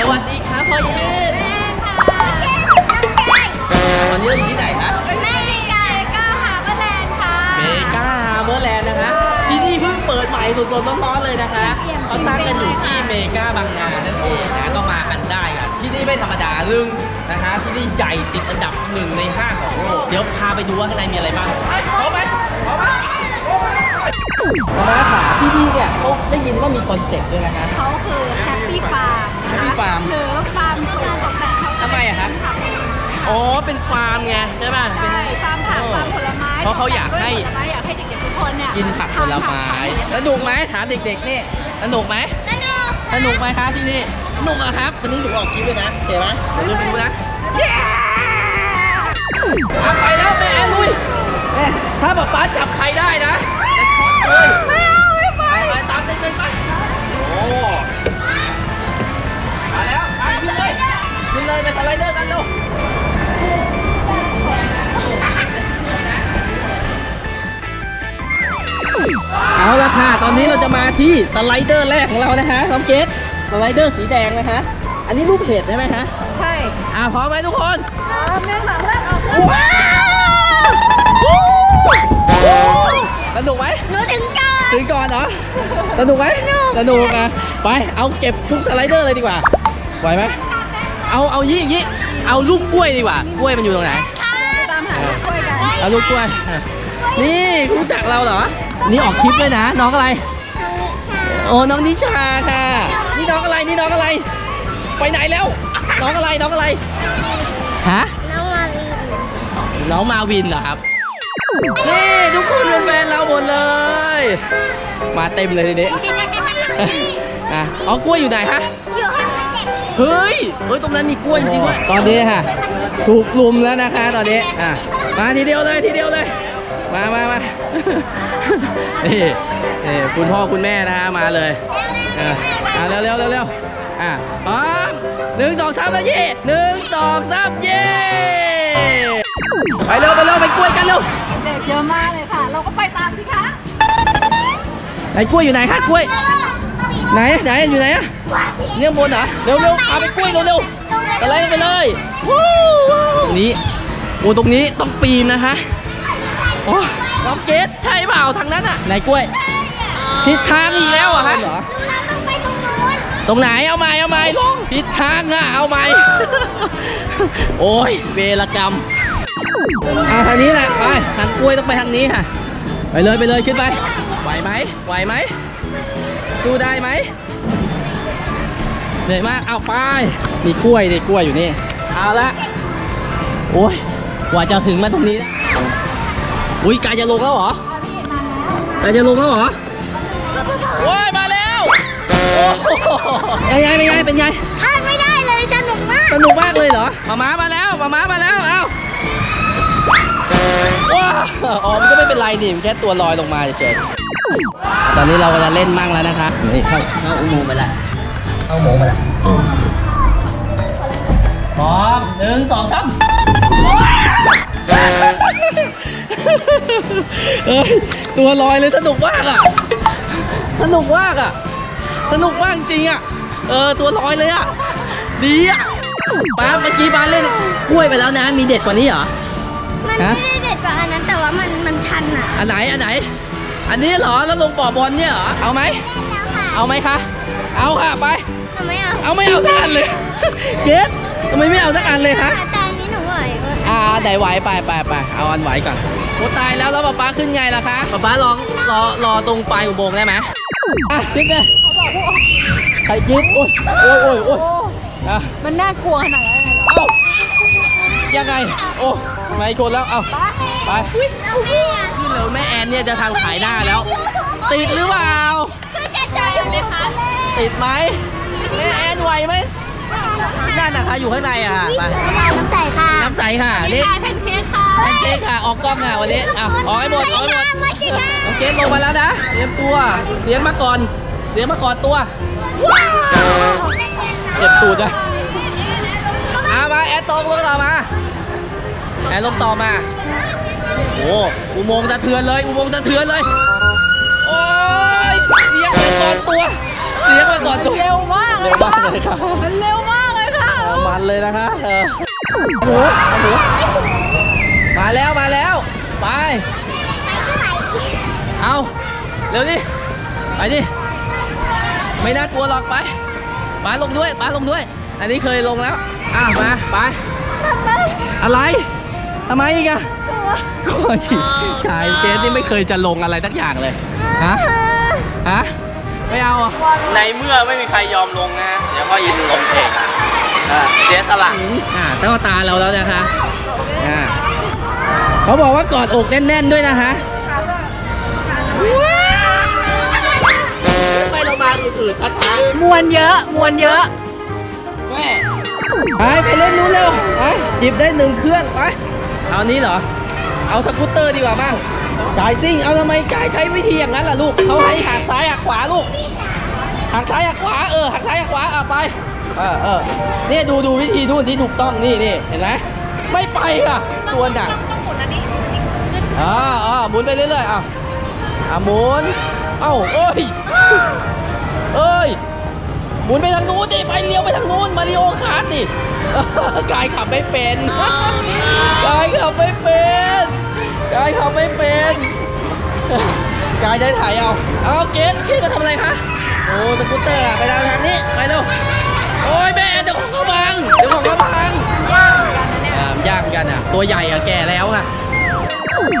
สวัสดีครับพ่อเย็นตอนนี้เราอยู่ที่ไหนครับเมกาฮาร์เบอร์แลนด์นะคะ ที่นี่เพิ่งเปิดใหม่สดๆร้อนๆเลยนะคะเขาตั้งกันอยู่ที่เมกาบางนานั่นเองนะก็มากันได้ค่ะที่นี่ไม่ธรรมดาเรื่งนะคะที่นี่ใหญ่ติดอันดับหนึ่งในห้าของโลกเดี๋ยวพาไปดูว่าข้างในมีอะไรบ้างพร้อมไหมพร้อมไหมมาค่ะที่นี่เนี่ยเขาได้ยินว่ามีคอนเซ็ปต์ด้วยนะคะเขาคือแฮปปี้ฟาร์ Happy Farm หรือฟาร์มสวนตกแต่งเขาทำไมอะครับผักอ๋อ เป็นฟาร์มไงใช่ป่ะเป็น ใช่ฟาร์มผักฟาร์มผลไม้เพราะเขาอยากให้ตกแต่งด้วยผลไม้อยากให้เด็กๆทุกคนเนี่ยกินผักผลไม้สนุกไหมถามเด็กๆนี่สนุกไหมสนุกไหมคะที่นี่สนุกอะครับวันนี้หนูออกคลิปด้วยนะเห็นไหมเดี๋ยวลืมไปดูนะเอาไปแล้วแม่แอนลุยแม่ถ้าป๊าป๊าจับใครได้นะจะช็อตเลย ละค่ะตอนนี้เราจะมาที่สไลเดอร์แรกของเรานะคะน้องเกดสไลเดอร์สีแดงนะคะ อันนี้รูปเพจใช่ไหมคะ ใช่อ่าพร้อมไหมทุกคนพร้อมแม่หลังแรกออกเลยว้าวสนุกไหมหนูถึงก่อนถึงก่อนเหรอสนุกไหมสนุกอะไปเอาเก็บทุกสไลเดอร์เลยดีกว่าไหวไหมเอาเอายี่ยี่เอาลูกกล้วยดีกว่า กล้วยมันอยู่ตรงไหนไปตามหาลูกกล้วยกันเอาลูกกล้วยอะ นี่รู้จักเราเหรอ นี่ออกคลิปด้วยนะ น้องอะไร โอ้น้องนิชาค่ะ นี่น้องอะไร นี่น้องอะไร ไปไหนแล้ว น้องอะไร น้องอะไร ฮะ น้องมาวีน้องมาวินเหรอครับ นี่ทุกคนเป็นแฟนเราหมดเลย มาเต็มเลยทีนี้อะเอากล้วยอยู่ไหนฮะ อยู่ข้างในเด็กเฮ้ย เฮ้ย ตรงนั้นมีกล้วยจริงๆด้วย ตอนนี้ค่ะ ถูกลุมแล้วนะคะ ตอนนี้ อะ มาทีเดียวเลย ทีเดียวเลย มามามา นี่นี่คุณพ่อคุณแม่นะฮะมาเลยเอออะเร็วเร็วเร็วเร็วอะพร้อมหนึ่งสองสามแล้วเย่หนึ่งสองสามเย่ไปเร็วไปเร็วไปกล้วยกันเร็วเด็กเยอะมากเลยค่ะ เราก็ไปตามสิคะไหนกล้วยอยู่ไหนคะกล้วย ไหนไหนอยู่ไหนอะเนี่ยบนเหรอเร็วเร็วเอาไปกล้วยเร็วเร็วอะไรลงไปเลยวู้วู้ตรงนี้โอ้ตรงนี้ต้องปีนนะคะ โอ้น้องเกดใช่เปล่าทางนั้นอะไหนกล้วยผิดทางอีกแล้วเหรอะฮะเราต้องไปตรงนู้นตรงไหนเอาไม้เอาไม้ลงผิดทางอะเอาไม้ โอ้ยเวรกรรมเอาทางนี้แหละไปทางกล้วยต้องไปทางนี้ค่ะ ไปเลยไปเลยขึ้นไปไหวไหมไหวไหมสู้ได้ไหมเหนื่อยมากเอาไปมีกล้วยดิกล้วยอยู่นี่เอาละโอ้ยกว่าจะถึงมาตรงนี้นะ อุ้ยไกายจะลงแล้วเหรอไกายจะลงแล้วเหรอโอ้ยมาแล้วโอ้โหเป็นไงเป็นไงเป็นไงพลาดไม่ได้เลยสนุกมากสนุกมากเลยเหรอมาม้ามาแล้วมาม้ามาแล้วเอ้าว้าวอ๋อมันก็ไม่เป็นไรนี่มันแค่ตัวลอยลงมาเฉยๆตอนนี้เรากำลังเล่นมั่งแล้วนะคะนี่เข้าเข้าอุโมงค์ไปแล้วเข้าอุโมงค์ไปแล้วพร้อมหนึ่งสองสาม เอ้ยตัวลอยเลยสนุกมากอะ สนุกมากอะ สนุกมากจริงอะ เออตัวลอยเลยอะ ดีอะป้าเมื่อกี้ป้าเล่นกล้วยไปแล้วนะ มีเด็ดกว่านี้เหรอ มันฮะไม่ได้เด็ดกว่าอันนั้นแต่ว่ามันมันชันอะอันไหนอันไหน อันนี้เหรอแล้วลงบ่อบอลเนี่ยเหรอ เอาไหมเล่นแล้วค่ะเอาไหมคะ เอาค่ะไปหนูไม่เอาเอาไม่เอาสักอันเลย เกสทำไมไม่เอาสักอันเลยคะ แต่าไหนไหวไปไปไปเอาอันไหวก่อนโอ้ตายแล้วแล้วป๊าป๊าขึ้นไงล่ะคะป๊าป๊าลองรอรอตรงปลายอุโมงค์ได้ไหมอะจิ๊บเลยใครจิ๊บโอ้ยโอ้ยโอ้ยโอ้ยอะมันน่ากลัวขนาดนั้นเลยเหรอเอ้ายังไง โอ้ไม่คนแล้วเอ้าไปเอาพี่อะนี่เร็วแม่แอนเนี่ยจะทางขายหน้าแล้ว ติดหรือเปล่า คือจะใจไหมคะติดไหมแม่แอนไหวไหม นั่นนะคะอยู่ข้างในอะไปน้ำใสค่ะน้ำใสค่ะนี่แพนเค้กค่ะแพนเค้กค่ะออกกล้องค่ะวันนี้อะออกให้หมดออกให้หมดน้องเกดลงมาแล้วนะเตรียมตัวเสียงมาก่อนเสียงมาก่อนตัวเจ็บตูดอะอามาแอร์ตรงลงต่อมาแอร์ลงต่อมาโอ้อุโมงค์สะเทือนเลยอุโมงค์สะเทือนเลยโอ้ยเสียงมาก่อนตัวเสียงมาก่อนตัวเร็วมากเลเร็ยวมากเลยครับมันเร็วมาก เลยค่ะเอามันะคะเออหมูหมูมาแล้วมาแล้ว ไป เอาเร็วดิไปดิไม่น่ากลัวหรอกไปปาลงด้วยปาลงด้วย อันนี้เคยลงแล้วอ้าวมาไปอะไรทำไมอีกอะกลัวสิชายเจสนี่ไม่เคยจะลงอะไรสักอย่างเลยฮะฮะไม่เอาอะในเมื่อไม่มีใครยอมลงนะเดี๋ยวก็อินลงเอง อะเสียสละอ่าต้าตาเราแล้วนะคะอ่าเขาบอกว่ากอดอกแน่นๆด้วยนะคะไม่เรามาอื่นๆช้าๆมวนเยอะ มวนเยอะแม่ไปไปเล่นนู้นเร็วไปหยิบได้หนึ่งเครื่องไปเอานี้เหรอ เอาสกูตเตอร์ดีกว่าบ้างกายซิ่งเอาทำไมกายใช้วิธีอย่างนั้นล่ะลูกเขาให้หักซ้ายหักขวาลูกหักซ้ายหักขวาเออหักซ้ายหักขวาเอาไป เออเออเนี่ยดูดูวิธีนู่นที่ถูกต้องนี่นี่เห็นไหมไม่ไปค่ะตัวหนักต้องหมุนอันนี้อ่าอ่าหมุนไปเรื่อยๆอะอะหมุนเอ้าเอ้ยเอ้ยหมุนไปทางนู้นดิไปเลี้ยวไปทางนู้นมาริโอคาร์ดดิกายขับไม่เป็นกายขับไม่เป็นกายขับไม่เป็นกายจะถ่ายเอาเอาเกสเกสมาทำอะไรคะโอ้สกูตเตอร์อะไปทางทางนี้ไปเร็ว โอ้ยแม่เดี๋ยวของเขาพังเดี๋ยวของเขาพังอ่ายากเหมือนกันอะ ตัวใหญ่อะแก่แล้วอะ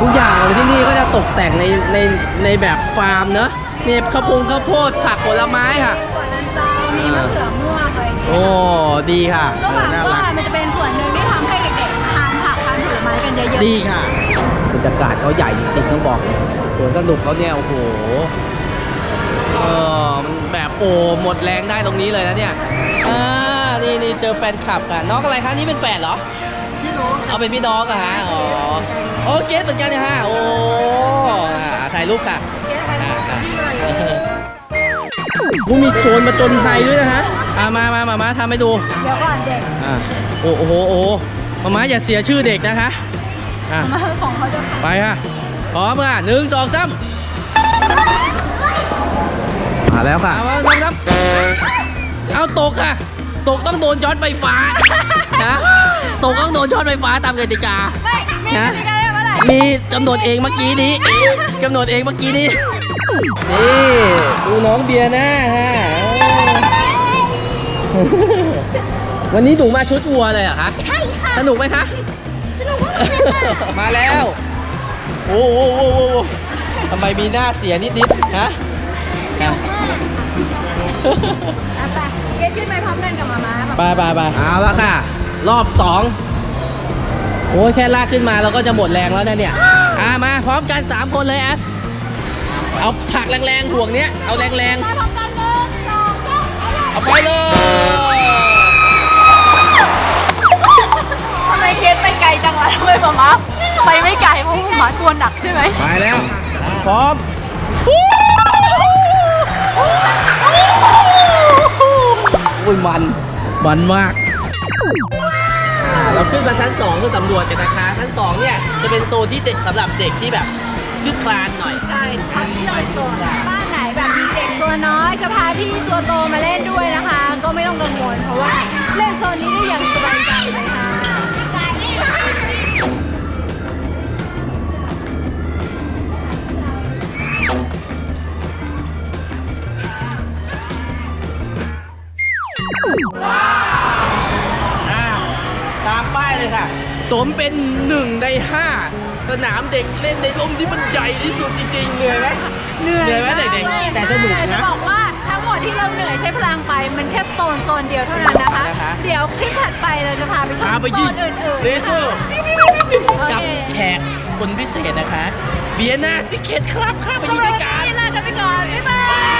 ทุกอย่างเลยที่นี่ก็จะตกแต่งในในในแบบฟาร์มเนอะเนี่ยข้าวโพงข้าวโพดผักผลไม้ค่ะก่อนนั้นจะมีมะเขือม่วงอะไรอย่างเงี้ยโอ้ดีค่ะก็เอหวัองน่าว่ารักมันจะเป็นส่วนหนึ่งที่ทำให้เด็กๆทานผักทานผลไม้กันเยอะดีค่ะบรรยากาศเขาใหญ่จริงๆต้องบอกเลยสวนสนุกเขาเนี่ยโอ้โห เออมันแบบโอ้หมดแรงได้ตรงนี้เลยนะเนี่ยอ่านี่นี่เจอแฟนคลับกันน้องอะไรคะนี่เป็นแฟนเหรอ พี่น้องเอาเป็นพี่น้องอะฮะอ๋อโอเคเหมือนกันนะฮะโอ้อ่าถ่ายรูปค่ะอ่าอ่ากูมีโจรมาจนไทยด้วยนะฮะอ่ามามามามาทำให้ดูๆเดี๋ยวก่อนเด็กอ่าโอ้โอ้โหโอ้โหมาม้าอย่าเสียชื่อเด็กนะคะอะมาของเขาจะไปค่ะพร้อมค่ะหนึ่งสองสามมา แล้วค่ะ เอาเอาเอาเอาเอาตกค่ะ ตกต้องโดนช็อตไฟฟ้านะตกต้องโดนช็อตไฟฟ้าตามกติกา ไม่มีฮะมีกันได้เมื่อไหร่มีกำหนดเองเมื่อกี้นี้กำหนดเองเมื่อกี้นี้นี่ดูน้องเบียร์หน้าฮะเออวันนี้หนูมาชุดวัวเลยเหรอคะใช่ค่ะ สนุกไหมคะ สนุกมากเลยค่ะมาแล้ว โอ้โหโอ้โหโอ้โหทำไมมีหน้าเสียนิดๆฮะฮะ เอาไปเกดขึ้นไปพร้อมกันกับมาม่าแบบไปไปไปเอาละค่ะ รอบสองโอ้ยแค่ลากขึ้นมาเราก็จะหมดแรงแล้วนะเนี่ยอ่ามาพร้อมกัน 3 คนเลยแอดเอาผลักแรงๆห่วงเนี้ยเอาแรงมาพร้อมกันหนึ่งสองสามๆเอาไปเลย ทำไมเกดไปไกลจังล่ะทำไมมาม่าไปไม่ไกลเพราะมาม่าตัวหนักใช่ไหม ไปแล้ว พร้อม อุ้ยมัน มันมาก เราขึ้นมาชั้น2เพื่อสำรวจกันนะคะ ชั้น2เนี่ยจะเป็นโซนที่เด็กสำหรับเด็กที่แบบคึกคลานหน่อย ใช่พักที่เลยโซนบ้านไหนแบบมีเด็กตัวน้อยจะพาพี่ตัวโตมาเล่นด้วยนะคะ ก็ไม่ต้องกังวลเพราะว่าเล่นโซนนี้ได้อย่างสบาย อ่าตามป้ายเลยค่ะ สมเป็นหนึ่งในห้าสนามเด็กเล่นในร่มที่มันใหญ่ที่สุดจริงๆเหนื่อยไหมเหนื่อยเหนื่อยไหมเด็กๆแต่สนุกนะจะบอกว่าทั้งหมดที่เราเหนื่อยใช้พลังไป มันแค่โซนโซนเดียวเท่านั้นนะคะ นะคะ เดี๋ยวคลิปถัดไปเราจะพาไปชมพาไปโซยิงนอื่นๆเลเซอร์โอกับเคแขกคนพิเศษนะคะ เบียนาซิเคตครับค่ะไปสำยิงหรับด้วยวันกัน นี้ลากันไปก่อนบ๊ายบาย